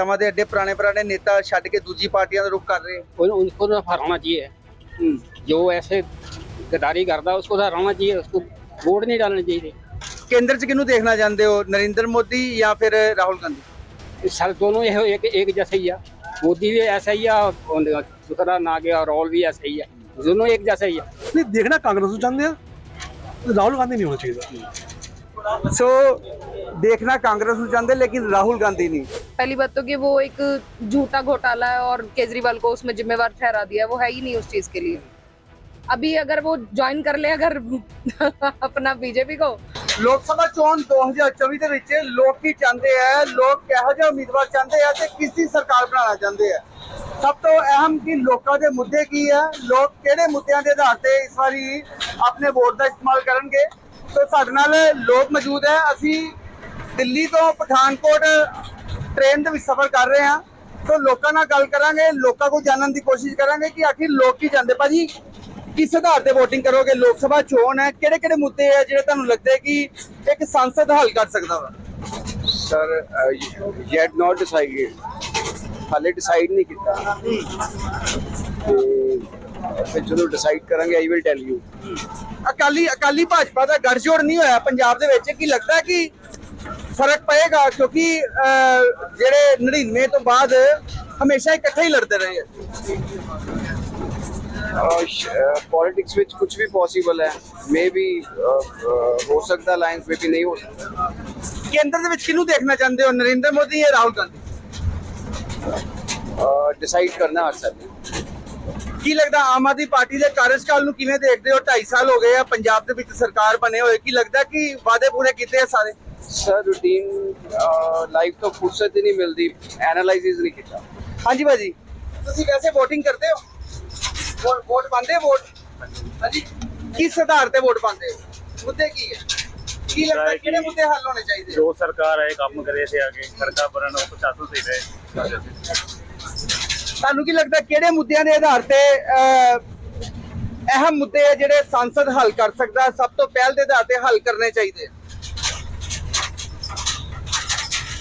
नेताओं के एडे पुराने पुराने नेता छड़ के दूजी पार्टियां का रुख कर रहे हैं उन, उनको तो हराना चाहिए जो ऐसे गदारी करता उसको तो हराना चाहिए उसको वोट नहीं डालना चाहिए केंद्र च किनू देखना चाहते हो नरेंद्र मोदी या फिर राहुल गांधी सर दोनों ये एक एक जैसे ही है मोदी भी ऐसा ही है दूसरा ना गया राहुल भी ऐसा ही है दोनों एक जैसा ही है नहीं देखना कांग्रेस को चाहते हैं राहुल गांधी नहीं होना चाहिए ਸੋ ਦੇਖਣਾ ਕਾਂਗਰਸ ਨੂੰ ਚਾਹੁੰਦੇ ਲੇਕਿਨ ਰਾਹੁਲ ਗਾਂਧੀ ਨਹੀਂ पहली बात तो कि वो एक झूठा घोटाला है और केजरीवाल को उसमें जिम्मेवार ठहरा दिया है वो है ही नहीं उस चीज के लिए अभी अगर वो ज्वाइन कर ले अगर अपना बीजेपी को ਲੋਕ ਸਭਾ ਚੋਣ 2024 ਦੇ ਵਿੱਚ ਲੋਕ ਕੀ ਚਾਹੁੰਦੇ ਆ ਲੋਕ ਕਿਹੋ ਜਿਹਾ ਉਮੀਦਵਾਰ ਚਾਹੁੰਦੇ ਆ ਤੇ ਕਿਸ ਦੀ ਸਰਕਾਰ ਬਣਾਉਣਾ ਚਾਹੁੰਦੇ ਆ ਸਭ ਤੋਂ ਅਹਿਮ ਕਿ ਲੋਕਾਂ ਦੇ ਮੁੱਦੇ ਕੀ ਆ ਲੋਕ ਕਿਹੜੇ ਮੁੱਦਿਆਂ ਦੇ ਆਧਾਰ ਤੇ ਇਸ ਵਾਰੀ ਆਪਣੇ ਵੋਟ ਦਾ ਇਸਤੇਮਾਲ ਕਰਨਗੇ ਸੋ ਸਾਡੇ ਨਾਲ ਲੋਕ ਮੌਜੂਦ ਹੈ। ਅਸੀਂ ਦਿੱਲੀ ਤੋਂ ਪਠਾਨਕੋਟ ਟ੍ਰੇਨ ਦੇ ਵਿੱਚ ਸਫ਼ਰ ਕਰ ਰਹੇ ਹਾਂ। ਸੋ ਲੋਕਾਂ ਨਾਲ ਗੱਲ ਕਰਾਂਗੇ ਲੋਕਾਂ ਕੋਲ ਜਾਣਨ ਦੀ ਕੋਸ਼ਿਸ਼ ਕਰਾਂਗੇ ਕਿ ਆਖਿਰ ਲੋਕ ਕੀ ਚਾਹੁੰਦੇ ਭਾਜੀ ਕਿਸ ਆਧਾਰ ਤੇ VOTING ਕਰੋਗੇ? ਲੋਕ ਸਭਾ ਚੋਣ ਹੈ। ਕਿਹੜੇ ਕਿਹੜੇ ਮੁੱਦੇ ਆ ਜਿਹੜੇ ਤੁਹਾਨੂੰ ਲੱਗਦੇ ਕਿ ਇੱਕ ਸੰਸਦ ਹੱਲ ਕਰ ਸਕਦਾ ਵਾ? ਸਰ ਯੈਟ ਨਾਟ ਡਿਸਾਈਡਡ ਹਾਲੇ ਡਿਸਾਈਡ ਨਹੀਂ ਕੀਤਾ। ਤੇ ਜਦੋਂ ਡਿਸਾਈਡ ਕਰਾਂਗੇ I will tell you Akali Akali Bhajpa ਦਾ ਗੱਠਜੋੜ ਨਹੀਂ ਹੋਇਆ ਪੰਜਾਬ ਦੇ ਵਿੱਚ ਕੀ ਲੱਗਦਾ ਕਿ ਫ਼ਰਕ ਪਏਗਾ? ਕਿਉਂਕਿ ਜਿਹੜੇ 99 ਤੋਂ ਬਾਅਦ ਹਮੇਸ਼ਾ ਇਕੱਠੇ ਹੀ ਲੜਦੇ ਰਹੇ ਆ। ਪੋਲਿਟਿਕਸ ਵਿੱਚ ਕੁਝ ਵੀ ਪੋਸੀਬਲ ਹੈ ਮੇ ਵੀ ਹੋ ਸਕਦਾ ਅਲਾਈਅੰਸ ਮੇ ਵੀ ਨਹੀਂ ਹੋ ਸਕਦਾ। ਕੇਂਦਰ ਦੇ ਵਿੱਚ ਕਿਹਨੂੰ ਦੇਖਣਾ ਚਾਹੁੰਦੇ ਹੋ? ਨਰਿੰਦਰ ਮੋਦੀ ਜਾਂ ਰਾਹੁਲ ਗਾਂਧੀ? ਡਿਸਾਈਡ ਕਰਨਾ ਹਰ ਸਾਲ। ਕੀ ਲੱਗਦਾ ਆਮ ਆਦਮੀ ਪਾਰਟੀ ਦੇ ਕਾਰਜਕਾਲ ਨੂੰ ਕਿਵੇਂ ਦੇਖਦੇ ਹੋ? 2.5 ਸਾਲ ਹੋ ਗਏ ਆ ਪੰਜਾਬ ਦੇ ਵਿੱਚ ਸਰਕਾਰ ਬਣੇ ਹੋਏ ਕੀ ਲੱਗਦਾ ਕਿ ਵਾਅਦੇ ਪੂਰੇ ਕੀਤੇ ਆ ਸਾਰੇ? ਸਰ ਰੂਟੀਨ ਲਾਈਫ ਤੋਂ ਫੁਰਸਤ ਹੀ ਨਹੀਂ ਮਿਲਦੀ ਐਨਾਲਾਈਸਿਸ ਨਹੀਂ ਕੀਤਾ। ਹਾਂਜੀ ਭਾਜੀ ਤੁਸੀਂ ਵੈਸੇ VOTING ਕਰਦੇ ਹੋ? ਵੋਟ ਪਾਉਂਦੇ ਹੋ ਵੋਟ ਹਾਂਜੀ। ਕਿਸ ਆਧਾਰ ਤੇ ਵੋਟ ਪਾਉਂਦੇ ਹੋ? ਮੁੱਦੇ ਕੀ ਹੈ? ਕੀ ਲੱਗਦਾ ਕਿਹੜੇ ਮੁੱਦੇ ਹੱਲ ਹੋਣੇ ਚਾਹੀਦੇ? ਜੋ ਸਰਕਾਰ ਹੈ ਕੰਮ ਕਰੇ ਤੇ ਆਗੇ ਸਰਕਾਰ ਬਣਨ ਉਹ ਪ੍ਰਸ਼ਾਸਨ ਸਹੀ ਰਹੇ। ਤੁਹਾਨੂੰ ਕੀ ਲੱਗਦਾ ਕਿਹੜੇ ਮੁੱਦਿਆਂ ਦੇ ਆਧਾਰ ਤੇ ਅਹ, ਅਹਿਮ ਮੁੱਦੇ ਆ ਜਿਹੜੇ ਸੰਸਦ ਹੱਲ ਕਰ ਸਕਦਾ ਹੈ? ਸਭ ਤੋਂ ਪਹਿਲ ਦੇ ਆਧਾਰ ਤੇ ਹੱਲ ਕਰਨੇ ਚਾਹੀਦੇ?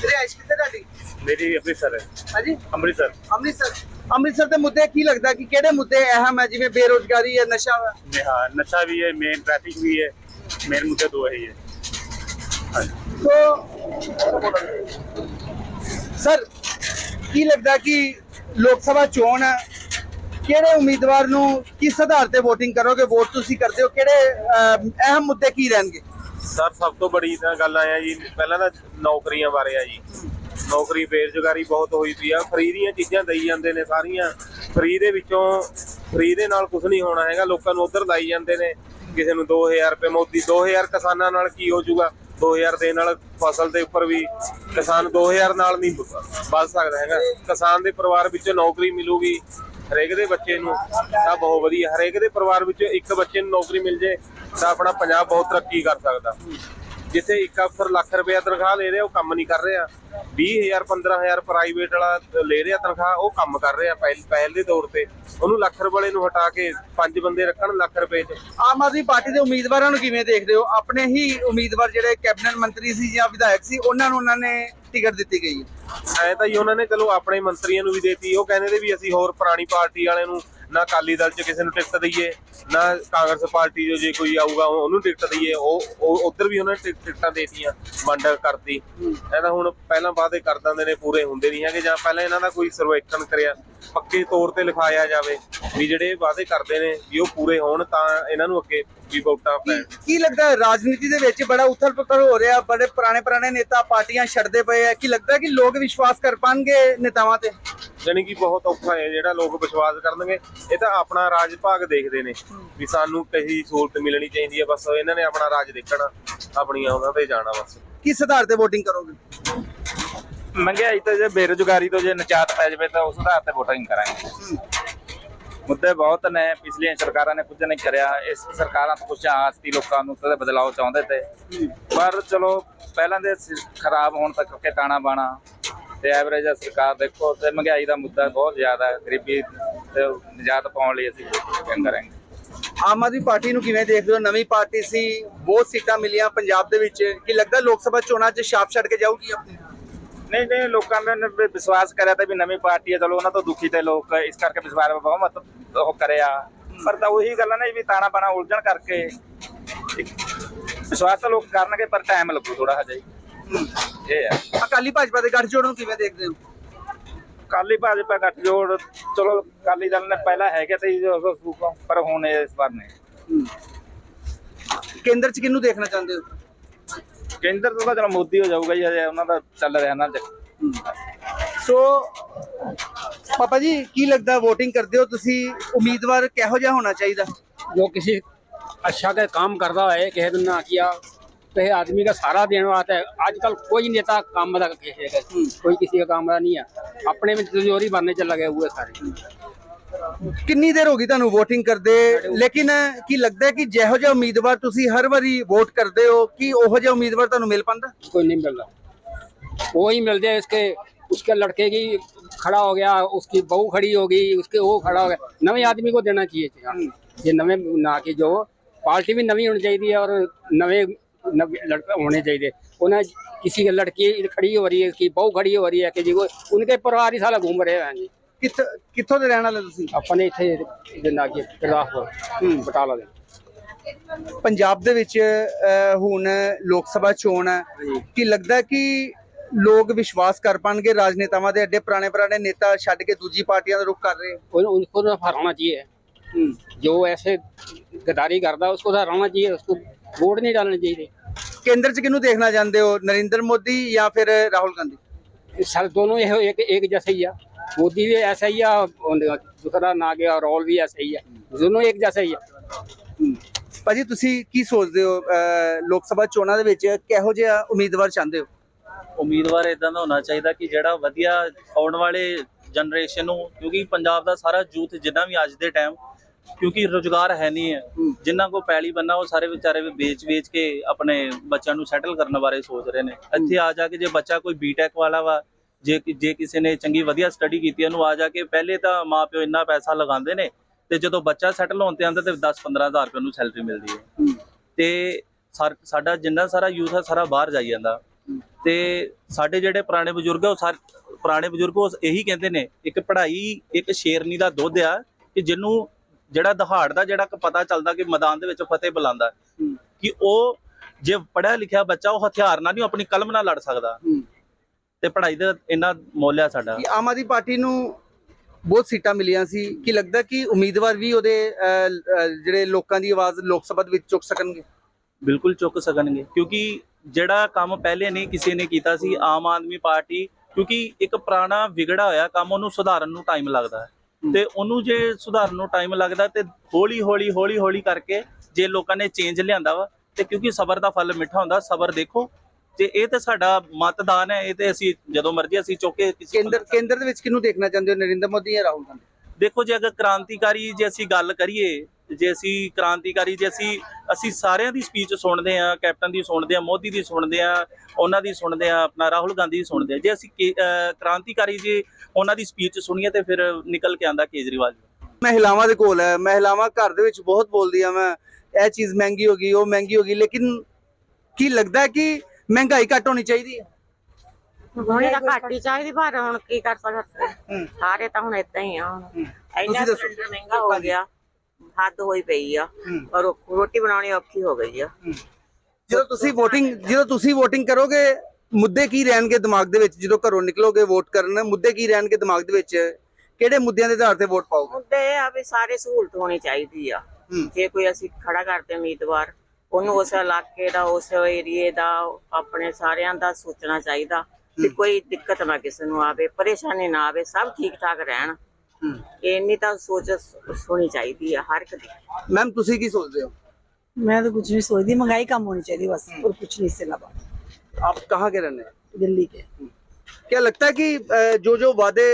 ਕਿੱਥੇ ਤੁਹਾਡੀ? ਮੇਰੀ ਅੰਮ੍ਰਿਤਸਰ ਹੈ। ਹਾਂਜੀ? ਅੰਮ੍ਰਿਤਸਰ। ਅੰਮ੍ਰਿਤਸਰ। ਅੰਮ੍ਰਿਤਸਰ ਦੇ ਮੁੱਦੇ ਕੀ ਲੱਗਦਾ ਕਿ ਕਿਹੜੇ ਮੁੱਦੇ ਅਹਿਮ ਹੈ ਜਿਵੇਂ ਬੇਰੋਜ਼ਗਾਰੀ ਹੈ ਨਸ਼ਾ ਨਿਹਾ ਨਸ਼ਾ ਵੀ ਹੈ ਮੇਨ ਟ੍ਰੈਫਿਕ ਵੀ ਹੈ ਮੇਨ ਮੁੱਦੇ ਦੋ ਹੀ ਹੈ। ਸੋ ਸਰ ਕੀ ਲੱਗਦਾ ਕਿ ਲੋਕ ਸਭਾ ਚੋਣ ਹੈ ਕਿਹੜੇ ਉਮੀਦਵਾਰ ਨੂੰ ਕਿਸ ਆਧਾਰ ਤੇ VOTING ਕਰੋਗੇ ਵੋਟ ਤੁਸੀਂ ਕਰਦੇ ਹੋ, ਕਿਹੜੇ ਅਹਿਮ ਮੁੱਦੇ ਕੀ ਰਹਿਣਗੇ? ਸਰ, ਸਭ ਤੋਂ ਬੜੀ ਤਾਂ ਗੱਲ ਆਇਆ ਜੀ, ਪਹਿਲਾਂ ਤਾਂ ਨੌਕਰੀਆਂ ਬਾਰੇ ਆ ਜੀ। ਨੌਕਰੀ ਬੇਰੁਜ਼ਗਾਰੀ ਬਹੁਤ ਹੋਈ ਪਈ ਆ ਫਰੀ ਦੀਆਂ ਚੀਜ਼ਾਂ ਦੇਈ ਜਾਂਦੇ ਨੇ ਸਾਰੀਆਂ। ਫਰੀ ਦੇ ਵਿੱਚੋਂ ਫਰੀ ਦੇ ਨਾਲ ਕੁਝ ਨਹੀਂ ਹੋਣਾ ਹੈਗਾ, ਲੋਕਾਂ ਨੂੰ ਉਧਰ ਲਾਈ ਜਾਂਦੇ ਨੇ। ਕਿਸੇ ਨੂੰ 2000 ਰੁਪਏ ਮੋਦੀ 2000 ਕਿਸਾਨਾਂ ਨਾਲ ਕੀ ਹੋ ਜਾਊਗਾ? 2000 ਦੇ ਨਾਲ ਫਸਲ ਦੇ ਉੱਪਰ ਵੀ ਕਿਸਾਨ 2000 ਨਾਲ ਨਹੀਂ ਬਚ ਸਕਦਾ ਹੈਗਾ। ਕਿਸਾਨ ਦੇ ਪਰਿਵਾਰ ਵਿੱਚ ਨੌਕਰੀ ਮਿਲੂਗੀ ਹਰੇਕ ਦੇ ਬੱਚੇ ਨੂੰ, ਤਾਂ ਬਹੁਤ ਵਧੀਆ। ਹਰੇਕ ਦੇ ਪਰਿਵਾਰ ਵਿੱਚ ਇੱਕ ਬੱਚੇ ਨੂੰ ਨੌਕਰੀ ਮਿਲ ਜੇ, ਤਾਂ ਆਪਣਾ ਪੰਜਾਬ ਬਹੁਤ ਤਰੱਕੀ ਕਰ ਸਕਦਾ। ਜਿੱਥੇ ਇੱਕ ਅਫਸਰ ਲੱਖ ਰੁਪਏ ਤਨਖਾਹ ਲੈ ਰਿਹਾ ਉਹ ਕੰਮ ਨਹੀਂ ਕਰ ਰਿਹਾ। 20000 15000 ਪ੍ਰਾਈਵੇਟ ਵਾਲਾ ਲੈ ਰਿਹਾ ਤਨਖਾਹ ਉਹ ਕੰਮ ਕਰ ਰਿਹਾ ਪਹਿਲ ਪਹਿਲ ਦੇ ਤੌਰ ਤੇ। ਉਹਨੂੰ ਲੱਖ ਰੁਪਏ ਵਾਲੇ ਨੂੰ ਹਟਾ ਕੇ ਪੰਜ ਬੰਦੇ ਰੱਖਣ ਲੱਖ ਰੁਪਏ 'ਚ। ਆਮ ਆਦਮੀ ਪਾਰਟੀ ਦੇ ਉਮੀਦਵਾਰਾਂ ਨੂੰ ਕਿਵੇਂ ਦੇਖਦੇ ਹੋ? ਆਪਣੇ ਹੀ ਉਮੀਦਵਾਰ ਜਿਹੜੇ ਕੈਬਨਿਟ ਮੰਤਰੀ ਸੀ ਜਾਂ ਵਿਧਾਇਕ ਸੀ ਉਹਨਾਂ ਨੂੰ ਉਹਨਾਂ ਨੇ ਟਿਕਟ ਦਿੱਤੀ ਗਈ ਹੈ? ਐ ਤਾਂ ਜੀ ਉਹਨਾਂ ਨੇ ਚਲੋ ਆਪਣੇ ਮੰਤਰੀਆਂ ਨੂੰ ਵੀ ਦੇਤੀ। ਉਹ ਕਹਿੰਦੇ ਨੇ ਵੀ ਅਸੀਂ ਹੋਰ ਪੁਰਾਣੀ ਪਾਰਟੀ ਵਾਲਿਆਂ ਨੂੰ ਨਾ ਅਕਾਲੀ ਦਲ 'ਚ ਕਿਸੇ ਨੂੰ ਟਿਕਟ ਦਈਏ ਨਾ ਕਾਂਗਰਸ ਪਾਰਟੀ 'ਚੋਂ ਜੇ ਕੋਈ ਆਊਗਾ ਉਹ- ਉਹਨੂੰ ਟਿਕਟ ਦਈਏ ਉਹ ਉਧਰ ਵੀ ਉਹਨਾਂ ਨੇ ਟਿਕ- ਟਿਕਟਾਂ ਦੇਤੀਆਂ ਵੰਡ ਕਰਤੀ। ਐ ਤਾਂ ਹੁਣ ਪਹਿਲਾਂ ਵਾਅਦੇ ਕਰ ਦਿੰਦੇ ਨੇ ਪੂਰੇ ਹੁੰਦੇ ਨਹੀਂ ਹੈਗੇ ਜਾਂ ਪਹਿਲਾਂ ਇਹਨਾਂ ਦਾ ਕੋਈ ਸਰਵੇਖਣ ਕਰਿਆ ਪੱਕੇ ਤੌਰ ਤੇ ਲਿਖਾਇਆ ਜਾਵੇ ਵੀ ਜਿਹੜੇ ਵਾਅਦੇ ਕਰਦੇ ਨੇ ਵੀ ਉਹ ਪੂਰੇ ਹੋਣ ਤਾਂ ਇਹਨਾਂ ਨੂੰ ਅੱਗੇ ਵੀ ਵੋਟਾਂ ਪੈਣ। ਕੀ- ਲੱਗਦਾ ਰਾਜਨੀਤੀ ਦੇ ਵਿੱਚ ਬੜਾ ਉਥਲ ਪੁਥਲ ਹੋ ਰਿਹਾ ਬੜੇ ਪੁਰਾਣੇ ਪੁਰਾਣੇ ਨੇਤਾ ਪਾਰਟੀਆਂ ਛੱਡਦੇ ਪਏ ਆ? ਕੀ ਲੱਗਦਾ ਕਿ ਲੋਕ ਵਿਸ਼ਵਾਸ ਕਰ ਪਾਣਗੇ ਨੇਤਾਵਾਂ ਤੇ? ਜਾਣੀ ਕਿ ਬਹੁਤ ਔਖਾ ਹੈ ਜਿਹੜਾ ਲੋਕ ਵਿਸ਼ਵਾਸ ਕਰਨਗੇ। ਇਹ ਤਾਂ ਆਪਣਾ ਰਾਜ ਭਾਗ ਦੇਖਦੇ ਨੇ ਵੀ ਸਾਨੂੰ ਕਹੀ ਸਹੂਲਤ ਮਿਲਣੀ ਚਾਹੀਦੀ ਹੈ ਬਸ ਇਹਨਾਂ ਨੇ ਆਪਣਾ ਰਾਜ ਦੇਖਣਾ ਆਪਣੀਆਂ ਉਹਨਾਂ ਤੇ ਜਾਣਾ ਬਸ। ਕਿਸ ਆਧਾਰ ਤੇ VOTING ਕਰੋਗੇ? ਮਹਿੰਗਾਈ ਤੋਂ ਜੇ ਬੇਰੁਜ਼ਗਾਰੀ ਤੋਂ ਜੇ ਨਜਾਤ ਪੈ ਜਾਵੇ ਤਾਂ ਉਸ ਆਧਾਰ ਤੇ VOTING ਕਰਾਂਗੇ। ਮੁੱਦੇ ਬਹੁਤ ਨੇ ਪਿਛਲੀਆਂ ਸਰਕਾਰਾਂ ਨੇ ਕੁਝ ਨਹੀਂ ਕਰਿਆ ਇਸ ਸਰਕਾਰਾਂ ਤੋਂ ਕੁਝ ਆਸ ਸੀ ਲੋਕਾਂ ਨੂੰ ਤੇ ਬਦਲਾਅ ਚਾਹੁੰਦੇ ਤੇ। ਪਰ ਚਲੋ ਪਹਿਲਾਂ ਦੇ ਖਰਾਬ ਹੋਣ ਤੱਕ ਕੇ ਤਾਣਾ ਬਾਣਾ ਤੇ ਐਵਰੇਜ ਆ ਸਰਕਾਰ ਦੇਖੋ ਤੇ ਮਹਿੰਗਾਈ ਦਾ ਮੁੱਦਾ ਬਹੁਤ ਜ਼ਿਆਦਾ ਹੈ ਗਰੀਬੀ ਤੇ ਨਜਾਤ ਪਾਉਣ ਲਈ ਅਸੀਂ VOTING ਕਰਾਂਗੇ ਆਮ ਆਦਮੀ ਪਾਰਟੀ ਨੂੰ ਕਿਵੇਂ ਦੇਖਦੇ ਹੋ? ਨਵੀਂ ਪਾਰਟੀ ਸੀ ਬਹੁਤ ਸੀਟਾਂ ਮਿਲੀਆਂ ਪੰਜਾਬ ਦੇ ਵਿੱਚ। ਕੀ ਲੱਗਦਾ ਲੋਕ ਸਭਾ ਚੋਣਾਂ 'ਚ ਛਾਪ ਛੱਡ ਕੇ ਜਾਊਗੀ ਆਪਣੀ? ਨਹੀਂ ਨਹੀਂ ਲੋਕਾਂ ਨੇ ਵਿਸ਼ਵਾਸ ਕਰਿਆ ਤਾਂ ਵੀ ਨਵੀਂ ਪਾਰਟੀ ਹੈ ਚਲੋ ਉਹਨਾਂ ਤੋਂ ਦੁਖੀ ਤੇ ਲੋਕ ਇਸ ਕਰਕੇ ਵਿਸ਼ਵਾਸ ਬਹੁਮਤ ਉਹ ਕਰਿਆ। ਪਰ ਤਾਂ ਉਹੀ ਗੱਲ ਹੈ ਨਾ ਵੀ ਤਾਣਾ ਬਾਣਾ ਉਲਝਣ ਕਰਕੇ ਵਿਸ਼ਵਾਸ ਤਾਂ ਲੋਕ ਕਰਨਗੇ ਪਰ ਟਾਈਮ ਲੱਗੂ ਥੋੜਾ ਹਜੇ ਇਹ ਹੈ ਅਕਾਲੀ ਭਾਜਪਾ ਦੇ ਗੱਠਜੋੜ ਨੂੰ ਕਿਵੇਂ ਦੇਖਦੇ ਹੋ ਕਾਲੀ ਭਾਜਪਾ ਗੱਠਜੋੜ ਚਲੋ ਕਾਲੀ ਦਲ ਨੇ ਪਹਿਲਾਂ ਹੈਗੇ ਤੇ ਪਰ ਹੁਣ ਇਸ ਵਾਰ ਨਹੀਂ ਕੇਂਦਰ 'ਚ ਕਿਹਨੂੰ ਦੇਖਣਾ ਚਾਹੁੰਦੇ ਹੋ ਕੇਂਦਰ ਤੋਂ ਤਾਂ ਚਲੋ ਮੋਦੀ ਹੋ ਜਾਊਗਾ ਜੀ ਹਜੇ ਉਹਨਾਂ ਦਾ ਚੱਲ ਰਿਹਾ ਨਾ ਸੋ ਪਾਪਾ ਜੀ ਕੀ ਲੱਗਦਾ VOTING ਕਰਦੇ ਹੋ ਤੁਸੀਂ ਉਮੀਦਵਾਰ ਕਿਹੋ ਜਿਹਾ ਹੋਣਾ ਚਾਹੀਦਾ जो किसी अच्छा का काम करता है किसी ने ना किया कहे आदमी का सहारा देने वास्ते आजकल कोई नेता काम वाला किसी का कोई किसी का काम वाला नहीं है अपने में तिजोरी भरने चल लगे हुए सारे ਕਿੰਨੀ ਦੇਰ ਹੋ ਗਈ ਤੁਹਾਨੂੰ VOTING ਕਰਦੇ ਲੇਕਿਨ ਕੀ ਲੱਗਦਾ ਹੈ ਕਿ ਜਿਹੋ ਜਿਹਾ ਉਮੀਦਵਾਰ ਤੁਸੀਂ ਹਰ ਵਾਰੀ ਵੋਟ ਕਰਦੇ ਹੋ ਕਿ ਉਹੋ ਜਿਹਾ ਉਮੀਦਵਾਰ ਤੁਹਾਨੂੰ ਮਿਲ ਪਾਉਂਦਾ कोई नहीं मिल रहा वही मिल जाए इसके उसके लड़के की खड़ा हो गया उसकी बहू खड़ी हो गई उसके वो खड़ा हो गया नवे आदमी को देना चाहिए यार। ये नवे ना की जो पार्टी भी नवी होनी चाहिए और नवे नवे लड़के होने चाहिए उन्हें किसी की लड़की खड़ी हो रही है उसकी बहू खड़ी हो रही है कि जी वो उनके परिवार ही साला घूम रहे हैं जी ਕਿੱਥ ਕਿੱਥੋਂ ਦੇ ਰਹਿਣ ਵਾਲੇ ਤੁਸੀਂ अपने इतने ना की गुरदासपुर बटाला दे ਪੰਜਾਬ ਦੇ ਵਿੱਚ ਅਹ, ਹੁਣ ਲੋਕ ਸਭਾ ਚੋਣ ਹੈ ਕੀ ਲੱਗਦਾ ਹੈ ਕਿ ਲੋਕ ਵਿਸ਼ਵਾਸ ਕਰ ਪਾਣਗੇ ਰਾਜਨੇਤਾਵਾਂ ਦੇ ਅੱਡੇ ਪੁਰਾਣੇ ਪੁਰਾਣੇ ਨੇਤਾ ਛੱਡ ਕੇ ਦੂਜੀ ਪਾਰਟੀਆਂ ਦਾ ਰੁਖ ਕਰ ਰਹੇ उन- उनको तो हराना चाहिए जो ऐसे गद्दारी करता है उसको तो ਵੋਟ ਨਹੀਂ ਡਾਲਣੇ ਚਾਹੀਦੇ। ਕੇਂਦਰ 'ਚ ਕਿਹਨੂੰ ਦੇਖਣਾ ਚਾਹੁੰਦੇ ਹੋ? ਨਰਿੰਦਰ ਮੋਦੀ ਜਾਂ ਫਿਰ ਰਾਹੁਲ ਗਾਂਧੀ? ਸਰ ਦੋਨੋਂ ਇਹੋ ਇੱਕ ਇੱਕ ਜੈਸੇ ਹੀ ਆ। ਮੋਦੀ ਵੀ ਐਸਾ ਹੀ ਆ ਦੂਸਰਾ ਨਾ ਗਿਆ ਰੋਲ ਵੀ ਐਸਾ ਹੀ ਆ। ਦੋਨੋਂ ਇੱਕ ਜੈਸੇ ਹੀ ਆ। ਭਾਜੀ ਤੁਸੀਂ ਕੀ ਸੋਚਦੇ ਹੋ? ਲੋਕ ਸਭਾ ਚੋਣਾਂ ਦੇ ਵਿੱਚ ਕਿਹੋ ਜਿਹਾ ਉਮੀਦਵਾਰ ਚਾਹੁੰਦੇ ਹੋ? ਉਮੀਦਵਾਰ ਇਦਾਂ ਦਾ ਹੋਣਾ ਚਾਹੀਦਾ ਕਿ ਜਿਹੜਾ ਵਧੀਆ ਆਉਣ ਵਾਲੇ ਜਨਰੇਸ਼ਨ ਨੂੰ ਕਿਉਂਕਿ ਪੰਜਾਬ ਦਾ ਸਾਰਾ ਯੂਥ ਜਿੰਨਾ ਵੀ ਅੱਜ ਦੇ ਟਾਈਮ ਕਿਉਂਕਿ ਰੋਜ਼ਗਾਰ ਹੈ ਨਹੀਂ ਹੈ। ਜਿਨ੍ਹਾਂ ਕੋ ਪੈਲੀ ਬੰਨਾ ਉਹ ਸਾਰੇ ਵਿਚਾਰੇ ਵੀ ਵੇਚ-ਵੇਚ ਕੇ ਆਪਣੇ ਬੱਚਿਆਂ ਨੂੰ ਸੈਟਲ ਕਰਨ ਬਾਰੇ ਸੋਚ ਰਹੇ ਨੇ। ਇੱਥੇ ਆ ਜਾ ਕੇ ਜੇ ਬੱਚਾ ਕੋਈ ਬੀਟੈਕ ਵਾਲਾ ਵਾ ਜੇ ਜੇ ਕਿਸੇ ਨੇ ਚੰਗੀ ਵਧੀਆ ਸਟੱਡੀ ਕੀਤੀ ਉਹਨੂੰ ਆ ਜਾ ਕੇ ਪਹਿਲੇ ਤਾਂ ਮਾਪਿਓ ਇੰਨਾ ਪੈਸਾ ਲਗਾਉਂਦੇ ਨੇ ਤੇ ਜਦੋਂ ਬੱਚਾ ਸੈਟਲ ਹੋਣ ਤੇ ਆਂਦਾ ਤੇ 10-15 ਹਜ਼ਾਰ ਰੁਪਏ ਨੂੰ ਸੈਲਰੀ ਮਿਲਦੀ ਹੈ। ਤੇ ਸਾਡਾ ਜਿੰਨਾ ਸਾਰਾ ਯੂਥ ਹੈ ਸਾਰਾ ਬਾਹਰ ਜਾਈ ਜਾਂਦਾ। ਤੇ ਸਾਡੇ ਜਿਹੜੇ ਪੁਰਾਣੇ ਬਜ਼ੁਰਗ ਆ ਉਹ ਸਾਰੇ ਪੁਰਾਣੇ ਬਜ਼ੁਰਗ ਉਹ ਇਹੀ ਕਹਿੰਦੇ ਨੇ ਇੱਕ ਪੜ੍ਹਾਈ ਇੱਕ ਸ਼ੇਰਨੀ ਦਾ ਦੁੱਧ ਆ ਕਿ ਜਿਹਨੂੰ ਜਿਹੜਾ ਦਹਾੜ ਦਾ ਜਿਹੜਾ ਪਤਾ ਚੱਲਦਾ ਕਿ ਮੈਦਾਨ ਦੇ ਵਿੱਚ ਫਤਿਹ ਬੁਲਾਉਂਦਾ ਕਿ ਉਹ ਜੇ ਪੜ੍ਹਿਆ ਲਿਖਿਆ ਬੱਚਾ ਉਹ ਹਥਿਆਰ ਨਾਲ ਨਹੀਂ ਆਪਣੀ ਕਲਮ ਨਾਲ ਲੜ ਸਕਦਾ। ਤੇ ਪੜ੍ਹਾਈ ਦਾ ਇੰਨਾ ਮੁੱਲ ਆ ਸਾਡਾ। ਆਮ ਆਦਮੀ ਪਾਰਟੀ ਨੂੰ ਬਹੁਤ ਸੀਟਾਂ ਮਿਲੀਆਂ ਸੀ। ਕੀ ਲੱਗਦਾ ਕਿ ਉਮੀਦਵਾਰ ਵੀ ਉਹਦੇ ਜਿਹੜੇ ਲੋਕਾਂ ਦੀ ਆਵਾਜ਼ ਲੋਕ ਸਭਾ ਦੇ ਵਿੱਚ ਚੁੱਕ ਸਕਣਗੇ? ਬਿਲਕੁਲ ਚੁੱਕ ਸਕਣਗੇ। ਕਿਉਂਕਿ ਜਿਹੜਾ ਕੰਮ ਪਹਿਲੇ ਨਹੀਂ ਕਿਸੇ ਨੇ ਕੀਤਾ ਸੀ ਆਮ ਆਦਮੀ ਪਾਰਟੀ ਕਿਉਂਕਿ ਇੱਕ ਪੁਰਾਣਾ ਵਿਗੜਾ ਹੋਇਆ ਕੰਮ ਉਹਨੂੰ ਸੁਧਾਰਨ ਨੂੰ ਟਾਈਮ ਲੱਗਦਾ ਹੈ। ਤੇ ਉਹਨੂੰ ਜੇ ਸੁਧਾਰਨ ਨੂੰ ਟਾਈਮ ਲੱਗਦਾ ਤੇ ਹੌਲੀ ਹੌਲੀ ਹੌਲੀ ਹੌਲੀ ਕਰਕੇ ਜੇ ਲੋਕਾਂ ਨੇ ਚੇਂਜ ਲਿਆਂਦਾ ਵਾ ਤੇ ਕਿਉਂਕਿ ਸਬਰ ਦਾ ਫਲ ਮਿੱਠਾ ਹੁੰਦਾ ਸਬਰ ਦੇਖੋ। ਤੇ ਇਹ ਤੇ ਸਾਡਾ ਮਤਦਾਨ ਹੈ ਇਹ ਤੇ ਅਸੀਂ ਜਦੋਂ ਮਰਜ਼ੀ ਅਸੀਂ ਚੁੱਕ ਕੇਂਦਰ ਕੇਂਦਰ ਦੇ ਵਿੱਚ ਕਿਹਨੂੰ ਦੇਖਣਾ ਚਾਹੁੰਦੇ ਹੋ ਨਰਿੰਦਰ ਮੋਦੀ ਜਾਂ ਰਾਹੁਲ ਗਾਂਧੀ? ਦੇਖੋ ਜੇ ਅਗਰ ਕ੍ਰਾਂਤੀਕਾਰੀ ਜੇ ਅਸੀਂ ਗੱਲ ਕਰੀਏ ਜੇ ਅਸੀਂ ਕ੍ਰਾਂਤੀਕਾਰੀ ਜੇ ਅਸੀਂ ਅਸੀਂ ਸਾਰਿਆਂ ਦੀ ਸਪੀਚ ਸੁਣਦੇ ਆ ਕੈਪਟਨ ਦੀ ਸੁਣਦੇ ਆ ਮੋਦੀ ਦੀ ਸੁਣਦੇ ਆ ਉਹਨਾਂ ਦੀ ਸੁਣਦੇ ਆ ਆਪਣਾ ਰਾਹੁਲ ਗਾਂਧੀ ਦੀ ਸੁਣਦੇ ਆ ਜੇ ਅਸੀਂ ਕ੍ਰਾਂਤੀਕਾਰੀ ਜੇ ਉਹਨਾਂ ਦੀ ਸਪੀਚ ਸੁਣੀਏ ਤੇ ਫਿਰ ਨਿਕਲ ਕੇ ਆਂਦਾ ਕੇਜਰੀਵਾਲ ਜੀ। ਮਹਿਲਾਵਾਂ ਦੇ ਕੋਲ ਹੈ ਮਹਿਲਾਵਾਂ ਘਰ ਦੇ ਵਿੱਚ ਬਹੁਤ ਬੋਲਦੀਆਂ ਮੈਂ ਇਹ ਚੀਜ਼ ਮਹਿੰਗੀ ਹੋ ਗਈ ਉਹ ਮਹਿੰਗੀ ਹੋ ਗਈ ਲੇਕਿਨ ਕੀ ਲੱਗਦਾ ਹੈ ਕਿ ਮਹਿੰਗਾਈ ਘੱਟ ਹੋਣੀ ਚਾਹੀਦੀ ਹੈ? ਹੋਣੀ ਤਾਂ ਘੱਟ ਹੀ ਚਾਹੀਦੀ ਪਰ ਹੁਣ ਕੀ ਕਰ ਸਕਦੇ? ਸਾਰੇ ਤਾਂ ਹੁਣ ਇਦਾਂ ਹੀ ਆ ਹੁਣ ਇੰਨਾ। ਸਿਲੰਡਰ ਮਹਿੰਗਾ ਹੋ ਗਿਆ। ਹੱਦ ਹੋਈ ਪਈ ਆ। ਔਰ ਰੋਟੀ ਬਣਾਉਣੀ ਔਖੀ ਹੋ ਗਈ ਆ। ਜਦੋਂ ਤੁਸੀਂ VOTING ਜਦੋਂ ਤੁਸੀਂ VOTING ਕਰੋਗੇ ਮੁੱਦੇ ਕੀ ਰਹਿਣਗੇ ਦਿਮਾਗ ਦੇ ਵਿੱਚ? ਜਦੋਂ ਘਰੋਂ ਨਿਕਲੋਗੇ ਵੋਟ ਕਰਨ ਮੁੱਦੇ ਕੀ ਰਹਿਣਗੇ ਦਿਮਾਗ ਦੇ ਵਿੱਚ? ਕਿਹੜੇ ਮੁੱਦਿਆਂ ਦੇ ਆਧਾਰ ਤੇ ਵੋਟ ਪਾਓਗੇ? ਮੁੱਦੇ ਆ ਵੀ ਸਾਰੇ ਸਹੂਲਤ ਹੋਣੀ ਚਾਹੀਦੀ ਆ। ਜੇ ਕੋਈ ਅਸੀਂ ਖੜਾ ਕਰਦੇ ਉਮੀਦਵਾਰ ਉਹਨੂੰ ਉਸ ਇਲਾਕੇ ਦਾ ਉਸ ਏਰੀਏ ਦਾ ਆਪਣੇ ਸਾਰਿਆਂ ਦਾ ਸੋਚਣਾ ਚਾਹੀਦਾ ਕਿ ਕੋਈ ਦਿੱਕਤ ਨਾ ਕਿਸੇ ਨੂੰ ਆਵੇ ਪਰੇਸ਼ਾਨੀ ਨਾ ਆਵੇ ਸਭ ਠੀਕ ਠਾਕ ਰਹਿਣ। ਇੰਨੀ ਤਾਂ ਸੋਚ ਹੋਣੀ ਚਾਹੀਦੀ ਆ ਹਰ ਇੱਕ ਦੀ ਮੈਮ ਤੁਸੀਂ ਕੀ ਸੋਚਦੇ ਹੋ मैं तो कुछ नहीं सोचती महंगाई कम होनी चाहिए बस और कुछ नहीं इससे अलावा आप कहाँ के रहने हैं दिल्ली के क्या लगता है कि अ, जो जो वादे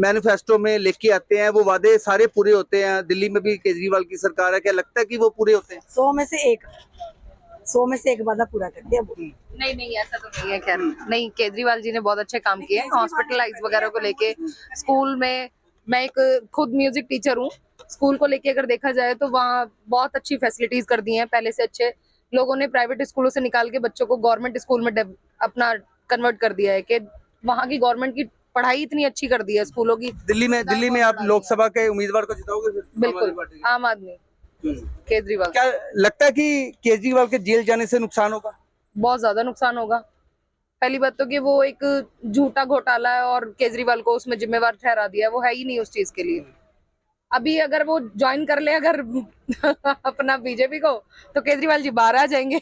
मैनिफेस्टो में लेके आते हैं वो वादे सारे पूरे होते हैं दिल्ली में भी केजरीवाल की सरकार है क्या लगता है कि वो पूरे होते हैं सौ में से एक सौ में से एक वादा पूरा कर दिया नहीं नहीं ऐसा तो नहीं है खैर। नहीं केजरीवाल जी ने बहुत अच्छे काम किए हॉस्पिटलाइज वगैरह को लेके स्कूल में मैं एक खुद म्यूज़िक टीचर हूँ। स्कूल को लेके अगर देखा जाए तो वहाँ बहुत अच्छी फैसिलिटीज़ कर दी हैं। पहले से अच्छे लोगों ने प्राइवेट स्कूलों से निकाल के बच्चों को गवर्नमेंट स्कूल में अपना कन्वर्ट कर दिया है कि वहाँ की गवर्नमेंट की पढ़ाई इतनी अच्छी कर दी है स्कूलों की। दिल्ली में दिल्ली में आप लोकसभा के उम्मीदवार को जिताओगे बिल्कुल आम आदमी। केजरीवाल क्या लगता है कि केजरीवाल के जेल जाने से नुकसान होगा बहुत ज्यादा नुकसान होगा पहली बात तो कि वो एक झूठा घोटाला है और केजरीवाल को उसमें जिम्मेवार ठहरा दिया है वो है ही नहीं उस चीज के लिए अभी अगर वो ज्वाइन कर ले अगर अपना बीजेपी को तो केजरीवाल जी बाहर आ जाएंगे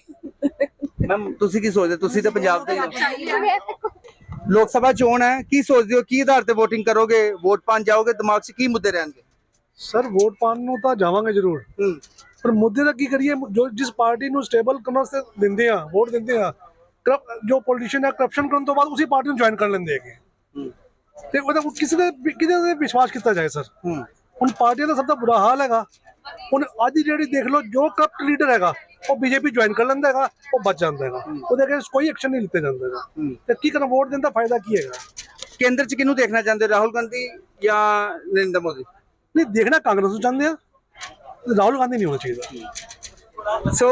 ਮੈਮ ਤੁਸੀਂ ਕੀ ਸੋਚਦੇ ਤੁਸੀਂ ਤਾਂ ਪੰਜਾਬ ਦੇ ਹੀ ਹੋ ਲੋਕ ਸਭਾ ਚੋਣ ਹੈ ਕੀ ਸੋਚਦੇ ਹੋ ਕੀ ਆਧਾਰ ਤੇ VOTING ਕਰੋਗੇ ਵੋਟ ਪਾਣ ਜਾਓਗੇ ਦਿਮਾਗ 'ਚ ਕੀ ਮੁੱਦੇ ਰਹਿਣਗੇ ਸਰ ਵੋਟ ਪਾਉਣ ਨੂੰ ਤਾਂ ਜਾਵਾਂਗੇ ਜ਼ਰੂਰ। ਪਰ ਮੁੱਦੇ ਦਾ ਕੀ ਕਰੀਏ? ਜੋ ਜਿਸ ਪਾਰਟੀ ਨੂੰ ਸਟੇਬਲ ਕਰਨ ਦਿੰਦੇ ਆ ਵੋਟ ਦਿੰਦੇ ਆ ਜੋ ਪੋਲੀਟੀਸ਼ੀਅਨ ਹੈ ਕਰਪਸ਼ਨ ਕਰਨ ਤੋਂ ਬਾਅਦ ਉਸੇ ਪਾਰਟੀ ਨੂੰ ਜੁਆਇਨ ਕਰ ਲੈਂਦੇ ਹੈਗੇ। ਤੇ ਉਹਦਾ ਕਿਸੇ ਦੇ ਕਿਹਦੇ ਤੇ ਵਿਸ਼ਵਾਸ ਕੀਤਾ ਜਾਏ ਸਰ। ਹੁਣ ਪਾਰਟੀਆਂ ਦਾ ਸਭ ਤੋਂ ਬੁਰਾ ਹਾਲ ਹੈਗਾ। ਹੁਣ ਅੱਜ ਜਿਹੜੀ ਦੇਖ ਲਓ ਜੋ ਕਰਪਟ ਲੀਡਰ ਹੈਗਾ ਉਹ ਬੀਜੇਪੀ ਜੁਆਇਨ ਕਰ ਲੈਂਦਾ ਹੈਗਾ ਉਹ ਬਚ ਜਾਂਦਾ ਹੈਗਾ। ਉਹਦੇ ਅਗੇਂਸਟ ਕੋਈ ਐਕਸ਼ਨ ਨਹੀਂ ਲਿੱਤਾ ਜਾਂਦਾ ਹੈਗਾ। ਤੇ ਕੀ ਕਰਨ ਵੋਟ ਦੇਣ ਦਾ ਫਾਇਦਾ ਕੀ ਹੈਗਾ? ਕੇਂਦਰ 'ਚ ਕਿਹਨੂੰ ਦੇਖਣਾ ਚਾਹੁੰਦੇ ਰਾਹੁਲ ਗਾਂਧੀ ਜਾਂ ਨਰਿੰਦਰ ਮੋਦੀ? ਨਹੀਂ, ਦੇਖਣਾ ਕਾਂਗਰਸ ਨੂੰ ਚਾਹੁੰਦੇ ਆ। ਰਾਹੁਲ ਗਾਂਧੀ ਨਹੀਂ ਹੋਣਾ ਚਾਹੀਦਾ। ਸੋ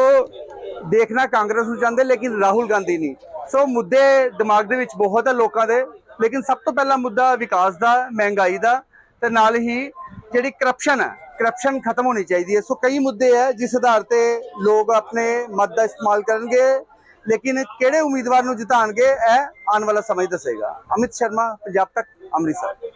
ਦੇਖਣਾ ਕਾਂਗਰਸ ਨੂੰ ਚਾਹੁੰਦੇ, ਲੇਕਿਨ ਰਾਹੁਲ ਗਾਂਧੀ ਨਹੀਂ। ਸੋ ਮੁੱਦੇ ਦਿਮਾਗ ਦੇ ਵਿੱਚ ਬਹੁਤ ਹੈ ਲੋਕਾਂ ਦੇ, ਲੇਕਿਨ ਸਭ ਤੋਂ ਪਹਿਲਾ ਮੁੱਦਾ ਵਿਕਾਸ ਦਾ, ਮਹਿੰਗਾਈ ਦਾ, ਤੇ ਨਾਲ ਹੀ ਜਿਹੜੀ ਕਰਪਸ਼ਨ ਹੈ ਕਰਪਸ਼ਨ ਖਤਮ ਹੋਣੀ ਚਾਹੀਦੀ ਹੈ। ਸੋ ਕਈ ਮੁੱਦੇ ਹੈ ਜਿਸ ਆਧਾਰ ਤੇ ਲੋਕ ਆਪਣੇ ਮਤ ਦਾ ਇਸਤੇਮਾਲ ਕਰਨਗੇ, ਲੇਕਿਨ ਕਿਹੜੇ ਉਮੀਦਵਾਰ ਨੂੰ ਜਿਤਾਣਗੇ, ਇਹ ਆਉਣ ਵਾਲਾ ਸਮਾਂ ਹੀ ਦੱਸੇਗਾ। ਅਮਿਤ ਸ਼ਰਮਾ, ਪੰਜਾਬ ਤੱਕ, ਅੰਮ੍ਰਿਤਸਰ।